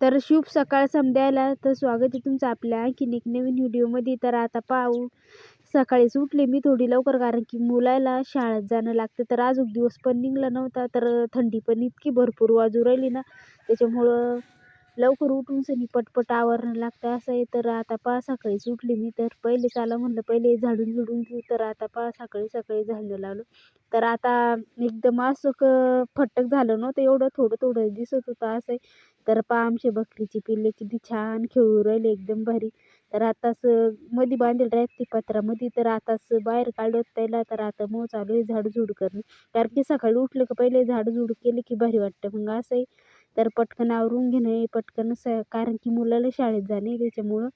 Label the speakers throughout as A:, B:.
A: तर शुभ सकाळ समजायला तर स्वागत आहे तुमचं आपल्या आणखीन एक नवीन व्हिडिओमध्ये. तर आता पाहू सकाळीच उठले मी थोडी लवकर कारण की मुलाला शाळेत जाणं लागतं. तर आज दिवस पण निघला नव्हता तर थंडी पण इतकी भरपूर वाजू राहिली ना. त्याच्यामुळं लवकर उठून सनी पटपट आवरणं लागतं. असं आहे तर आता पहा सकाळीच उठली मी तर पहिले चाला म्हणलं पहिले झाडून झुडून घेऊ तर आता पहा सकाळी सकाळी झाडणं लागलो तर आता एकदम असं क फटक झालं नव्हतं एवढं थोडं थोडं दिसत होतं असं आहे. तर पहा आमचे बकरीचे पिल्ले किती छान खेळू राहिले एकदम भारी. तर आताच मध्ये बांधेल राहते पत्रामध्ये तर आताच बाहेर काढत त्याला तर आता मग चालू आहे झाडझूड करणं. कारण की सकाळी उठलं का पहिले झाडझूड केली की भारी वाटतं. मग असं आहे. तर पटकन आवरून घेणं पटकन स कारण की मुलाला शाळेत जाणे त्याच्यामुळं.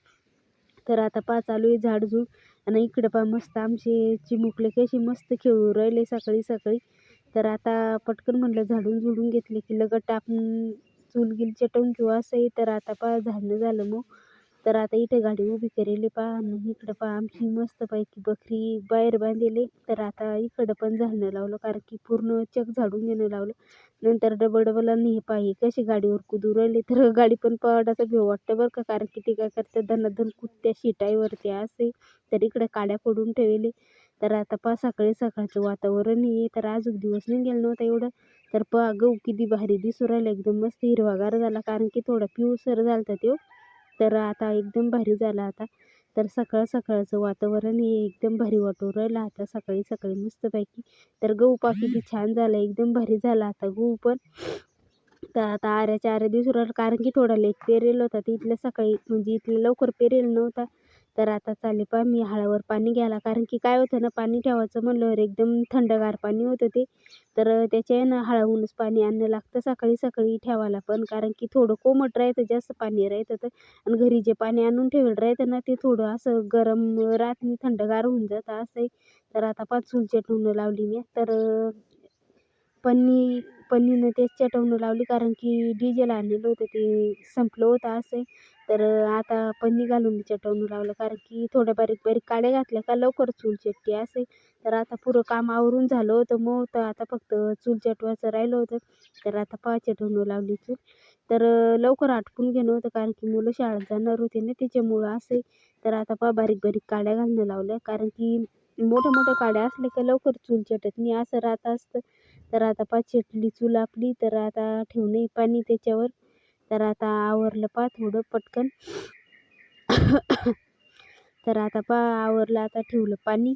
A: तर आता पहा चालू आहे झाडझूड आणि इकडं पहा मस्त आमचे चिमुकले कशी मस्त खेळू राहिले सकाळी सकाळी. तर आता पटकन म्हटलं झाडून झुडून घेतले की लगट आपण चुलगील चटवून घेऊ असंही तर आता पा झाडणं झालं मग. तर आता इथे गाडी उभी करेली पहा आणि इकडं पहा आमची मस्तपैकी बकरी बाहेर बांधलेली. तर आता इकडं पण झाडणं लावलं कारण की पूर्ण चक झाडून घेणं लावलं. नंतर डबल डबल आणि हे पाही कशी गाडीवर कुदू राहिले. तर गाडी पण पडायचं भेव वाटतं बरं का कारण की ते काय करतात धनाधन कुत्त्या शिटाईवरती असे तर इकडे काड्या पडून ठेवले तर आता पहा सकाळी सकाळचं वातावरण आहे तर अजून दिवस नाही गेलं नव्हतं एवढं. तर पहा गहू किती भारी दिसू राहिला एकदम मस्त हिरवागार झाला कारण की थोडा पिवसर झाला होता तो. तर आता एकदम भारी झाला आता. तर सकाळ सकाळचं वातावरण हे एकदम भारी वाटू राहिलं. आता सकाळी सकाळी मस्तपैकी. तर गहू पाकी छान झाला. एकदम भारी झाला आता गहू पण. तर आता आऱ्याच्या आऱ्या दिवस राहिलं कारण की थोडा लेट पेरेल होता. तर इथल्या सकाळी म्हणजे इथलं लवकर पेरेल नव्हता. तर आता चालले पहा मी हळावर पाणी घ्यायला. कारण की काय होतं ना पाणी ठेवायचं म्हणल्यावर एकदम थंडगार पाणी होतं ते. तर त्याच्या ना हळाहूनच पाणी आणणं लागतं सकाळी सकाळी ठेवायला पण. कारण की थोडं कोमट राहतं जास्त पाणी राहतं तर. आणि घरी जे पाणी आणून ठेवलं राहतं ना ते थोडं असं गरम राहत नाही थंडगार होऊन जातं असं तर आता पाच चूल लावली मी. तर पन्नी पन्नीनं तेच चटवणं लावली कारण की डिझेल आणलेलं होतं ते संपलं होतं असं. तर आता पन्नी घालून चटवणं लावलं कारण की थोड्या बारीक बारीक काड्या घातल्या का लवकर चूल चटते असे. तर आता पुरं काम आवरून झालं होतं मग तर आता फक्त चूल चटवायचं राहिलं होतं. तर आता पहा चटवणं लावली चूल. तर लवकर आटपून घेणं होतं कारण की मुलं शाळेत जाणार होते ना त्याच्यामुळं असे. तर आता पहा बारीक बारीक काड्या घालणं लावल्या कारण की मोठ्या मोठ्या काड्या असल्या का लवकर चूल चटत नाही असं राहत असतं. तर आता पहा चटली चूल आपली तर आता ठेवणे पाणी त्याच्यावर. तर आता आवरलं पहा थोडं पटकन. तर आता पहा आवरलं आता ठेवलं पाणी.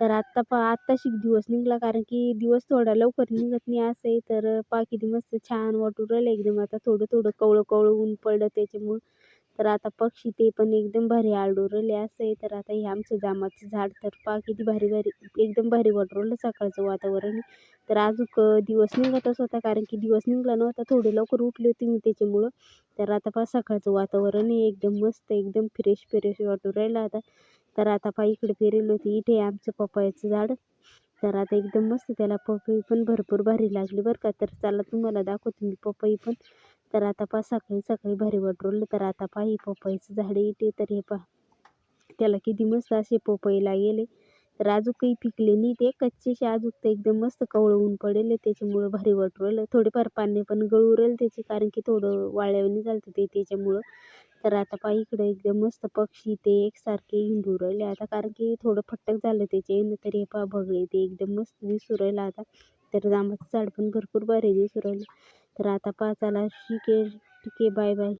A: तर आत्ता पहा आत्ताशी दिवस निघाला कारण की दिवस थोडा लवकर निघत नाही असं. आहे तर पहा किती मस्त छान वाटून राहिलं एकदम. आता थोडं थोडं कवळं कवळं ऊन पडलं त्याच्यामुळं. तर आता पक्षी ते पण एकदम भारी आरडू राहिले असं. आहे तर आता हे आमचं जामाचं झाड तर पहा किती भारी भारी एकदम भारी वाटू राहिलं सकाळचं वातावरण. तर अजून दिवस निघतच होता कारण की दिवस निघाला नव्हता थोडे लवकर उठले होते मी त्याच्यामुळं. तर आता पहा सकाळचं वातावरण एकदम मस्त एकदम फ्रेश फ्रेश वाटू राहिलं आता. तर आता पहा इकडे पेरेल होती इथे आमचं पपयाचं झाड. तर आता एकदम मस्त त्याला पपई पण भरपूर भारी लागली बरं का. तर चला तुम्हाला दाखवते मी पपई पण. तर आता पहा सकाळी सकाळी भारी वाटू तर आता पहा ही पपईचं झाड येते तर हे पहा त्याला किती मस्त असे पपई लागेले. तर अजून काही पिकले नाही ते कच्चेशी अजून तर एकदम मस्त कवळं ऊन पडेल. त्याच्यामुळं भारी वाटू थोडेफार पाणी पण गळू त्याचे कारण की थोडं वाळ्याने झालं ते त्याच्यामुळं. तर आता पहा इकडे एकदम मस्त पक्षी ते एकसारखे हिंडू राहिले आता. कारण की थोडं फटक झालं त्याचे तर हे पहा बघले ते एकदम मस्त दिसू राहिलं आता. तर जांबाचं झाड पण भरपूर भारी दिसू राहिलं. तर आता पहा चला ठीक आहे ठीक आहे बाय बाय